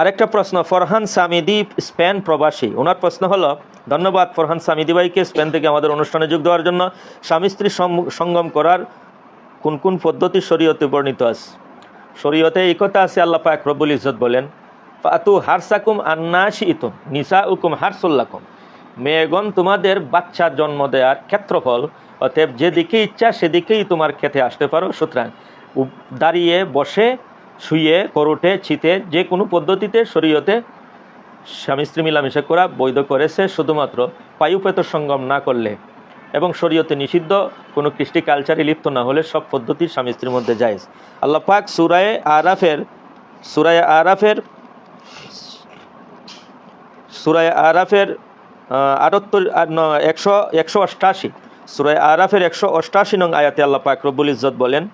আরেকটা প্রশ্ন, ফরহান সামিদি, স্পেন প্রবাসী। ওনার প্রশ্ন হলো, ধন্যবাদ ফরহান সামিদি ভাইকে স্পেন থেকে আমাদের অনুষ্ঠানে যোগ দেওয়ার জন্য। স্বামী স্ত্রী সঙ্গম করার কোন কোন পদ্ধতি শরীয়তে বর্ণিত আছে? শরীয়তে এই কথা আছে, আল্লাহ পাক রব্বুল ইজ্জত বলেন, ফাতু হারসাকুম আন্নাশি ইতুম নিসা উকুম হারসুল্লাকুম। মেয়েগণ, তোমাদের বাচ্চার জন্ম দেওয়ার ক্ষেত্রফল, অতএব যেদিকে ইচ্ছা সেদিকেই তোমার খেতে আসতে পারো। সুতরাং দাঁড়িয়ে বসে শুয়ে করুটে ছিতে যে কোনো পদ্ধতিতে শরীয়তে স্বামী স্ত্রী মিলামিশা করা বৈধ করেছে শুধুমাত্র পায়ুপেত সঙ্গম না করলে এবং শরীয়তে নিষিদ্ধ কোনো কৃষ্টি কালচারে লিপ্ত না হলে সব পদ্ধতি স্বামী স্ত্রীর মধ্যে যায় আল্লাহ পাক সুরায় আরাফের সুরায় আরাফের সুরায় আরাফের আটাত্তর একশো একশো অষ্টাশি, সুরায় আরাফের একশো অষ্টাশি নং আয়াতে আল্লাহ পাক রব্বুল ইজ্জত বলেন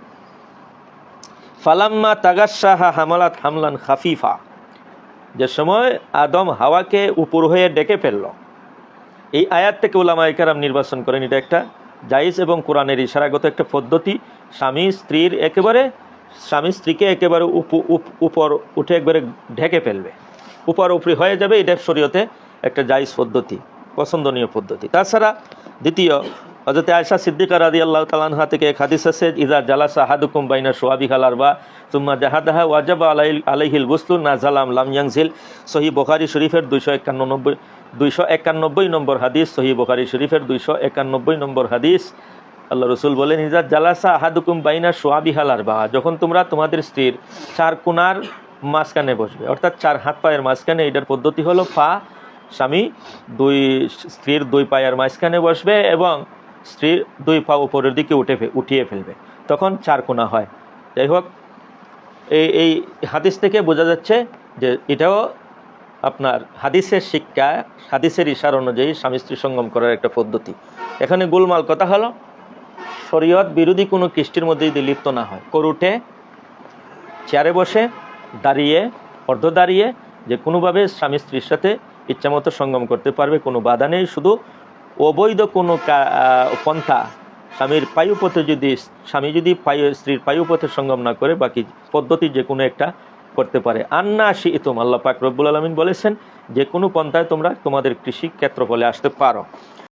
ফালাম্মা তাগাসাহা হামালাত হামলান খাফিফা। যে সময় আদম হাওয়াকে উপর হয়ে ডেকে ফেলল। এই আয়াত থেকে ওলামা ইকারাম নির্বাচন করেন, এটা একটা জাইজ এবং কোরআনের ইশারাগত একটা পদ্ধতি। স্বামী, স্ত্রীর একেবারে, স্বামী, স্ত্রীকে একেবারে উপ- উপ- উপর উঠে একবারে ঢেকে ফেলবে। উপর উপরি হয়ে যাবে, এটা শরীয়তে একটা জাইজ পদ্ধতি, পছন্দনীয় পদ্ধতি। তাছাড়া দ্বিতীয় হজরত আয়সা সিদ্দিকা রাদি আল্লাহ তালানহা থেকে এক হাদিস আছে ইজা জালাসা হাদুকুম বাইনা বা তুম্মা জাহাদাহা ওয়াজাবা আলাই আলাইহিল গুসলু না জালাম লাম ইয়াংজিল। সহি বোখারি শরীফের দুইশো একানব্বই দুইশো একানব্বই নম্বর হাদিস সহি বোখারি শরীফের দুইশো একানব্বই নম্বর হাদিস। আল্লাহ রসুল বলেন ইজা জালাসা আহাদুকুম বাইনা সোয়াবি হালার বা যখন তোমরা তোমাদের স্ত্রীর চার কোনার মাঝখানে বসবে, অর্থাৎ চার হাত পায়ের মাঝখানে, এটার পদ্ধতি হলো ফা, স্বামী দুই স্ত্রীর দুই পায়ের মাঝখানে বসবে এবং স্ত্রীর দুই পা উপরের দিকে উঠে উঠিয়ে ফেলবে। তখন চার কোনা হয়। যাই হোক, এই এই হাদিস থেকে বোঝা যাচ্ছে যে এটাও আপনার হাদিসের শিক্ষা, হাদিসের ইশার অনুযায়ী স্বামী স্ত্রী সঙ্গম করার একটা পদ্ধতি। এখানে গোলমাল কথা হলো, শরীয়ত বিরোধী কোনো কৃষ্টির মধ্যে যদি লিপ্ত না হয় করুটে চেয়ারে বসে, দাঁড়িয়ে, অর্ধ দাঁড়িয়ে, যে কোনোভাবে স্বামী স্ত্রীর সাথে ইচ্ছামতো সঙ্গম করতে পারবে, কোনো বাধা নেই, শুধু অবৈধ কোনো পন্থা স্বামীর পায়ুপথে যদি, স্বামী যদি পায়ু, স্ত্রীর পায়ুপথে সঙ্গম না করে বাকি পদ্ধতি যে কোনো একটা করতে পারে। আন্না আসি ইতুম আল্লাহ পাক রব্বুল আলমিন বলেছেন, যে কোনো পন্থায় তোমরা তোমাদের কৃষি ক্ষেত্রফলে আসতে পারো।